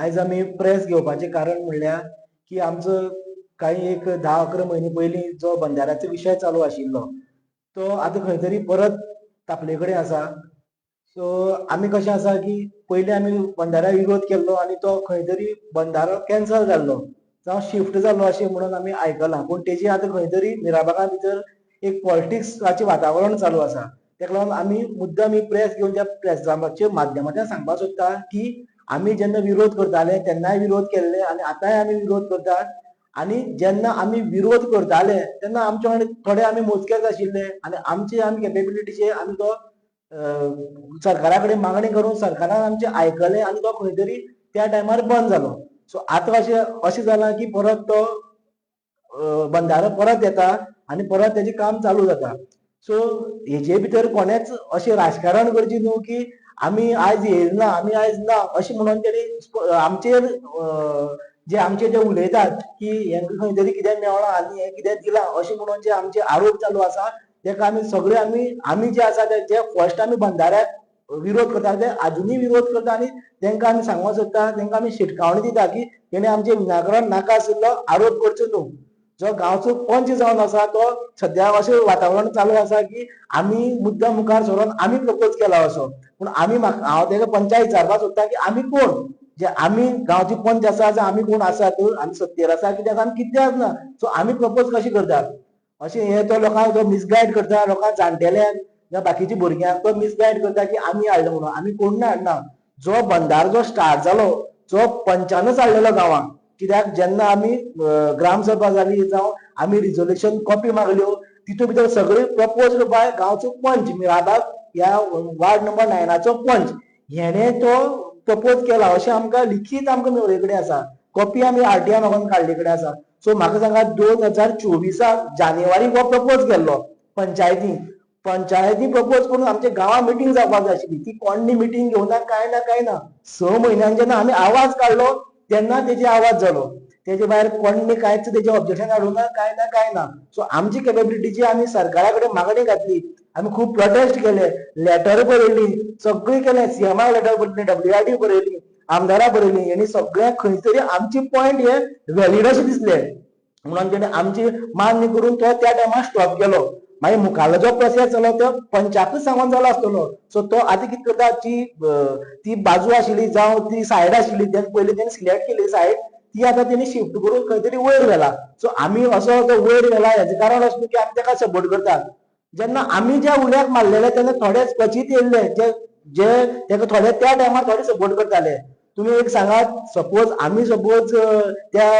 आयज आमी प्रेस घेवपाचें कारण म्हणल्यार की आमचो काही एक धा अकरा म्हयने पयलीं जो बंधाऱ्याचो विशय चालू आशिल्लो तो आतां खंय तरी परत तापले कडेन आसा. सो आमी कशें आसा की पयलीं आमी बंधाऱ्याक विरोध केल्लो आनी तो खंय तरी बंधारो कॅन्सल जाल्लो. जावं शिफ्ट जाल्लो अशें म्हणून आमी आयकलां. पूण तेजी आतां खंय तरी मिराबागा भितर एक पॉलिटिक्साचें वातावरण चालू आसा. तेका लागून आमी मुद्दम ही प्रेस घेवन त्या प्रेसाच्या माध्यमांतल्यान सांगपाक सोदता की आमी जेन्ना विरोध करताले तेन्नाय विरोध केल्ले आनी आतांय आमी विरोध करतात आनी जेन्ना आमी विरोध करताले तेन्ना आमचे वांगडा थोडे आमी मोजकेच आशिल्ले आनी आमचे आमी कॅपेबिलिटीचे आमी तो सरकारा कडेन मागणी करून सरकारान आमचे आयकले आनी तो खंय तरी त्या टायमार बंद जालो सो आतां अशें अशें जालां की परत तो बंधारो परत येता आनी परत तेजें काम चालू जाता सो हेजे भितर कोणेच अशें राजकारण करचें न्हू की आमी आयज येयना आमी आयज ना अशें म्हणून तेणी आमचेर जे आमचे जे उलयतात की हेंका खंय तरी कितें मेळ्ळां आनी हें कितें दिलां अशें म्हणून जे आमचे आरोप चालू आसा तेका आमी सगळे आमी आमी जे आसा ते जे फर्स्ट आमी बंधाऱ्याक विरोध करता ते आजुनूय विरोध करता आनी तेंका आमी सांगूंक सोदता तेंका आमी शिटकावणी दिता की तेणे आमचे विनाकारण नाका आशिल्लो आरोप करचो न्हू जो गांवचो पंच जावन आसा तो सद्या अशें वातावरण चालू आसा की आमी मुद्दम मुखार सरून आमी प्रपोज केला असो. पूण आमी म्हाका हांव तेका पंचाक विचारपाक सोदता की आमी कोण? जे आमी गांवची पंच आसा जावं आमी कोण आसात आमी सत्तेर आसा कित्याक आमी कित्याक ना? सो आमी प्रपोज कशें करतात? अशें हे तो लोकांक तो मिसगायड करता लोकांक जाणटेल्यांक जावं बाकीच्या भुरग्यांक तो मिसगायड करता की आमी हाडलो म्हणून. आमी कोण ना हाडना. जो बंदार जो स्टार्ट जालो जो पंचानूच हाडलेलो गांवांक कित्याक जेन्ना आमी ग्रामसभा जाली जावं आमी रिजोल्युशन कॉपी मागल्यो तितूंत भितर सगळे प्रपोज बाय गांवचो पंच मिराबाग ह्या वार्ड नंबर नायनाचो पंच. हेणे तो प्रपोज केला. अशें आमकां लिखीत आमकां मेळ्ळे कडेन आसा कॉपी आमी आरटीआय मागून काडले कडेन आसा. सो म्हाका सांगात दोन हजार चोवीसाक जानेवारी हो प्रपोज केल्लो पंचायतीन. पंचायती प्रपोज करून आमच्या गांवां मिटींग जावपाक जाय आशिल्ली. ती कोणी मिटींग घेवना काय ना काय ना. स म्हयन्यान जेन्ना आमी आवाज काडलो तेन्ना तेजे आवाज जालो तेजे भायर कोणी कांयच त्याचे ऑब्जेक्शन हाडूंक ना काय ना काय ना. सो आमची कॅपेबिलिटीची आमी सरकारा कडेन मागणी घातली आमी खूब प्रोटेस्ट केले. लेटर बरयली सगळी केलें सीएमाक लेटर बरयली डी बरयली आमदारा बरयली आनी सगळ्यांक खंय तरी आमचे पॉयंट हे व्हॅलिड अशे दिसले. म्हणून तेणे आमची मान्य करून तो त्या टायमार स्टॉप केलो. मागीर मुखारलो जो प्रोसेस जालो तो पंचाकूच सांगून जालो आसतलो सो तो आतां कितें करता ती ती बाजू आशिल्ली जावं ती सायड आशिल्ली तेन्ना पयलीं तेणी सिलेक्ट केली सायड ती आतां तेणी शिफ्ट करून खंय तरी वयर व्हेला सो आमी असो तो वयर व्हेला हेजें कारण अशें न्हू की आमी ताका सपोर्ट करतात. जेन्ना आमी ज्या उल्याक मारलेले तेन्ना थोडेच क्वचित येयल्ले जे जे ताका थोडे त्या टायमार थोडे सपोर्ट करताले तुमी एक सांगात सपोज आमी सपोज त्या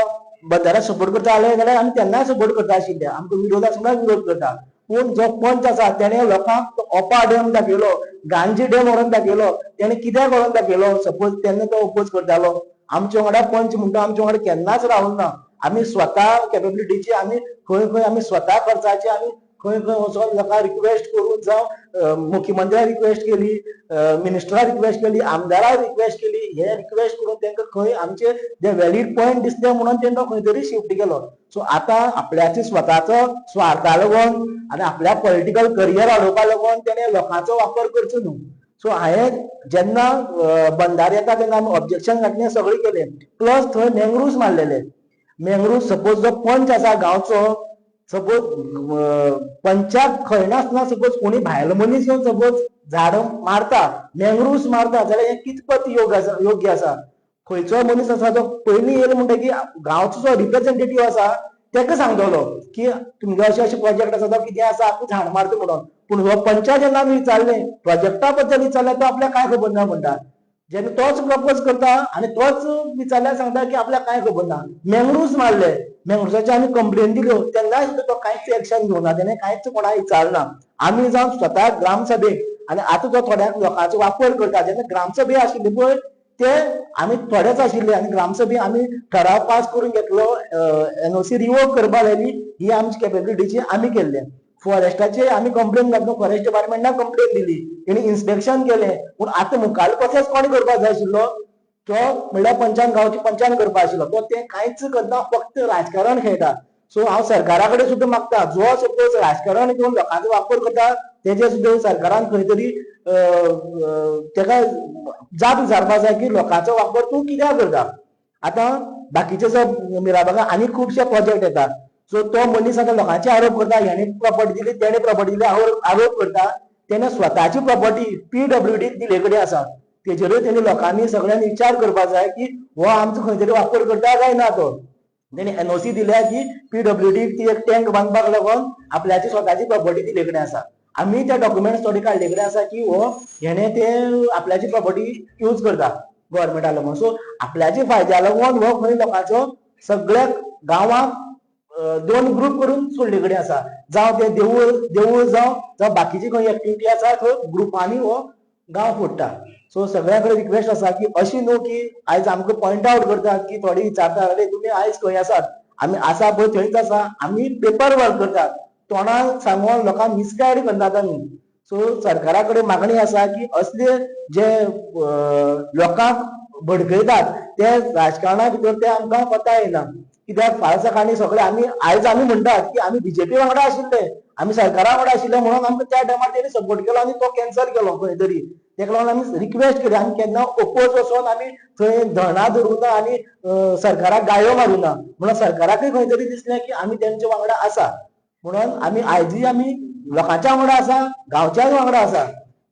बंधाऱ्याक सपोर्ट करता आले जाल्यार आमी तेन्नाय सपोर्ट करता आशिल्ले आमकां विरोधाक सुद्दां विरोध करता पूण जो पंच आसा तेणे लोकांक ओपा डॅम दाखयलो गांजी डॅम व्हरून दाखयलो तेणे कित्याक व्हरून दाखयलो सपोज तेन्ना तो ओपोज करतालो. आमचे वांगडा पंच म्हणटा आमचे वांगडा केन्नाच रावूंक ना. आमी स्वता कॅपेबिलिटीची आमी खंय खंय आमी स्वता खर्चाची आमी खंय खंय वचोन लोकांक रिक्वेस्ट करून जावं मुख्यमंत्र्या मुख्यमंत्र्याक रिक्वेस्ट केली मिनिस्टराक रिक्वेस्ट केली आमदाराक रिक्वेस्ट केली हे रिक्वेस्ट करून तांकां खंय आमचे जे व्हॅलीड पॉयंट दिसले म्हणून तांकां खंय तरी शिफ्ट केलो. सो आतां आपल्याचे स्वताचो स्वार्था लागून आनी आपल्या पॉलिटिकल करियर हाडोवपा लागून तेणे लोकांचो वापर करचो न्हू. सो हांवें जेन्ना बंदार बंधार येता तेन्ना आमी ऑब्जेक्शन घातलें सगळें केलें. प्लस थंय मेंग्रुव्स मारलेले. मेंग्रुव्स सपोज जो पंच आसा गांवचो सपोज पंचाक खंय नासतना सपोज कोणी भायलो मनीस येवन सपोज झाडां मारता मेंग्रुव्स मारता जाल्यार हें कितपत योग्य आसा योग्य आसा खंयचो मनीस आसा तो पयलीं येयलो म्हणटकीर गांवचो जो रिप्रेझेंटेटीव आसा ताका सांगतलो की तुमगे अशें अशें प्रोजेक्ट आसा तो कितें आसा आपूण झाड मारता म्हणून. पूण हो पंचा जेन्ना आमी विचारलें प्रोजेक्टा बद्दल विचारलें तो आपल्याक कांय खबर ना म्हणटा जेन्ना तोच प्रपोज करता आनी तोच विचारल्यार सांगता की आपल्याक कांय खबर ना मेंग्रुव्स मारले. मेंग्रुव्साची आमी कंप्लेन दिल्यो तेन्ना सुद्दां तो कांयच एक्शन घेवना तेणे कांयच कोणाक विचारना आमी जावन स्वता ग्रामसभेक आनी आतां जो थोड्याक लोकांचो वापर करता जेन्ना ग्रामसभे आशिल्ली पळय ते आमी थोडेच आशिल्ले आनी ग्रामसभे आमी ठराव पास करून घेतलो. एनओसी रिवोक करपा लायली ही आमची कॅपेबिलिटीची आमी केल्ले. फॉरेस्टाचे आमी कंप्लेन घातलो. फॉरेस्ट डिपार्टमेंटाक कंप्लेन दिली. तेणी इन्स्पेक्शन केलें. पूण आतां मुखार प्रोसेस कोण करपाक जाय आशिल्लो? तो म्हणल्यार पंचायत गांवची पंचायत करपा आशिल्लो. तो तें कांयच करना फक्त राजकारण खेळटा. सो हांव सरकारा कडेन सुद्दां मागता. जो सपोज राजकारण घेवन लोकांचो वापर करता तेजे सुद्दां सरकारान खंय तरी तेका जाप विचारपाक जाय की लोकांचो वापर तूं कित्याक करता? आतां बाकीचे जो मिराबागा आनी खुबशे प्रोजेक्ट येतात. सो तो मनीस आतां लोकांचे आरोप करता हेणे प्रॉपर्टी दिली तेणे प्रॉपर्टी दिली आरोप करता. तेणे स्वताची प्रॉपर्टी पीडब्ल्यू डी दिले कडेन आसा. तेजेरूय तेणी लोकांनी सगळ्यांनी विचार करपाक जाय की हो आमचो खंय तरी वापर करता काय ना तो? तेणी एनओसी दिल्या की पीडब्ल्यू डी ती एक टँक बांदपाक लागून आपल्याची स्वताची प्रॉपर्टी दिले कडेन आसा. आमी ते डॉक्युमेंट्स थोडे काडले कडेन आसा की हो हेणे ते आपल्याची प्रॉपर्टी यूज करता गव्हर्मेंटा लागून सो आपल्याच्या फायद्या लागून हो खंय लोकांचो सगळ्या गांवांक दोन ग्रुप करून सोडले कडेन आसा. जावं ते देवूळ देवूळ जावं जावं बाकीची खंय एक्टिविटी आसा थंय ग्रुपांनी हो गांव फोडटा. सो सगळ्यां कडेन रिक्वेस्ट आसा की अशी न्हू की आयज आमकां पॉयंट आवट करतात की थोडी विचारता अरे तुमी आयज खंय आसात आमी आसा पळय थंयच आसा आमी पेपर वर्क करतात तोंडाक सांगून लोकांक मिसगायड करतात आमी सो सरकारा कडेन मागणी आसा की असले जे लोकांक भडकयतात ते राजकारणा भितर ते आमकां कोता येना कित्याक फाल्यां सकाळी सगळे आमी आयज आमी म्हणटात की आमी बीजेपी वांगडा आशिल्ले. आमी सरकारा वांगडा आशिल्ले म्हणून आमकां त्या टायमार तेणी सपोर्ट केलो आनी तो कॅन्सल केलो खंय तरी तेका लागून आमी रिक्वेस्ट केली. आमी केन्ना ओपोज वचोन आमी थंय धरणां धरूना आनी सरकाराक गायो ना म्हणून सरकाराकूय खंय तरी दिसलें की आमी तेंच्या वांगडा आसा. म्हणून आमी आयजूय आमी लोकांच्या वांगडा आसा गांवच्या वांगडा आसा.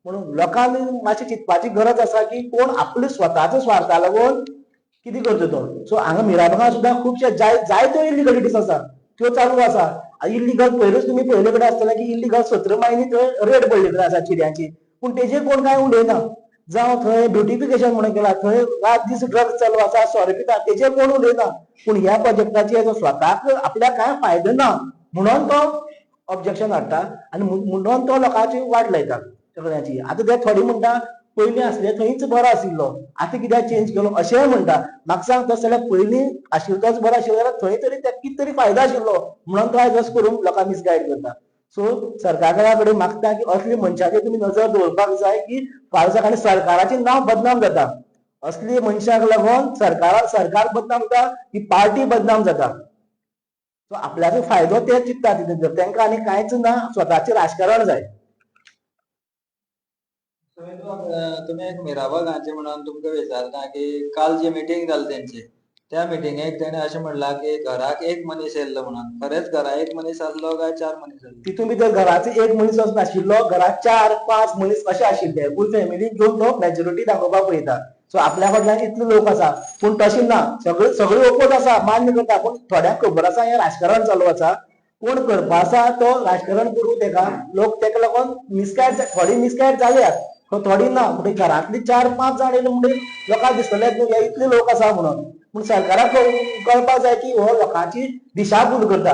म्हणून लोकांनी मातशी चिंतपाची गरज आसा की कोण आपले स्वताचो स्वार्था लागून कितें करता तो. सो हांगा मिरामार सुद्दां खुबशे जाय जायत्यो इलिगलिटीज आसा. त्यो चालू आसा. इल्लीगल पयरूच तुमी पयले कडेन आसतलें की इल्लीगल सत्र मायनी थंय रेड पडलेली आसा चिड्यांची. पूण तेजेर कोण कांय उलयना जावं थंय ब्युटिफिकेशन म्हणून केला थंय रात दीस ड्रग्स चालू आसा सोरे पिता तेजेर कोण उलयना पूण ह्या प्रोजेक्टाचेर स्वताक आपल्याक कांय फायदो ना म्हणून तो ऑब्जेक्शन हाडटा आनी म्हणून तो लोकांची वाट लायता सगळ्यांची. आतां ते थोडे म्हणटा पयलीं आसले थंयच बरो आशिल्लो आतां कित्याक चेंज केलो अशेंय म्हणटा म्हाका सांग तशें जाल्यार पयलीं आशिल्लोच बरो आशिल्लो जाल्यार थंय तरी त्याक कितें तरी फायदो आशिल्लो म्हणून तो आयज असो करून लोकांक मिसगायड करता. सो सरकारा कडेन मागता की असली मनशाचेर तुमी नजर दवरपाक जाय की फाल्यां सकाळी सरकाराचें नांव बदनाम जाता. असली मनशाक लागून सरकारा सरकार बदनाम जाता ही पार्टी बदनाम जाता. सो आपल्याचो फायदो ते चिंतता तितून तांकां आनी कांयच ना स्वताचें राजकारण जाय. तुम्ही एक मिराबागांचे म्हणून तुमकां विचारता की काल जी मिटींग जाली तेंची त्या मिटिंगेक तेणे अशें म्हणला की घराक एक मनीस येयल्लो म्हणून. खरेंच घरा एक मनीस आसलो काय चार मनीस आसलो तितून भितर घराचो एक मनीस असो नाशिल्लो घरात चार पांच मनीस अशे आशिल्ले फूल फॅमिली घेवन तो मेजॉरिटी दाखोवपाक पळयता सो आपल्या फाटल्यान इतले लोक आसा पूण तशें ना सगळे सगळे ओपोज आसा मान्य करता पूण थोड्यांक खबर आसा हें राजकारण चालू आसा कोण करपा आसा तो राजकारण करूं तेका लोक तेका लागून मिसगायड थोडी मिसगायड जाल्यात थोडी ना म्हणजे घरांतली चार पांच जाण येयले म्हणजे लोकांक दिसतले हे इतले लोक आसा म्हणून. पूण सरकाराक कळपाक जाय की हो लोकांची दिशाभूल करता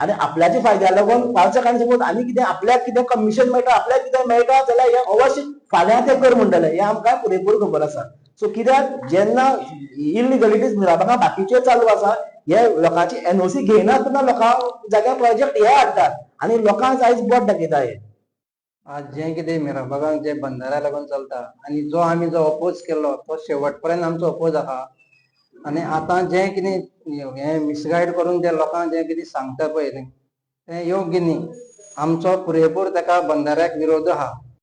आनी आपल्याच्या फायद्या लागून फाल्यां सकाळीं सपोज आनी कितें आपल्याक कितें कमिशन मेळटा आपल्याक कितें मेळटा जाल्यार हें अवश्य फाल्यां तें कर म्हणटले हें आमकां पुरेपूर खबर आसा सो कित्याक जेन्ना इलिगलिटीज मिराबागा बाकीचे चालू आसा हे लोकांची एनओसी घेयनासतना लोकां जाग्यार प्रोजेक्ट हे हाडटात आनी लोकांक आयज बोट दाखयता हे आज जे कितें मिराबागांक जे बंदारा लागून चलता? आनी जो आमी जो अपोज केल्लो तो शेवट पर्यंत आमचो अपोज आहा. आनी आतां जे कितें हे मिसगायड करून जे लोकांक जे कितें सांगता पळय तें योग्य न्ही. आमचो पुरेपूर ताका बंधाऱ्याक विरोध आहा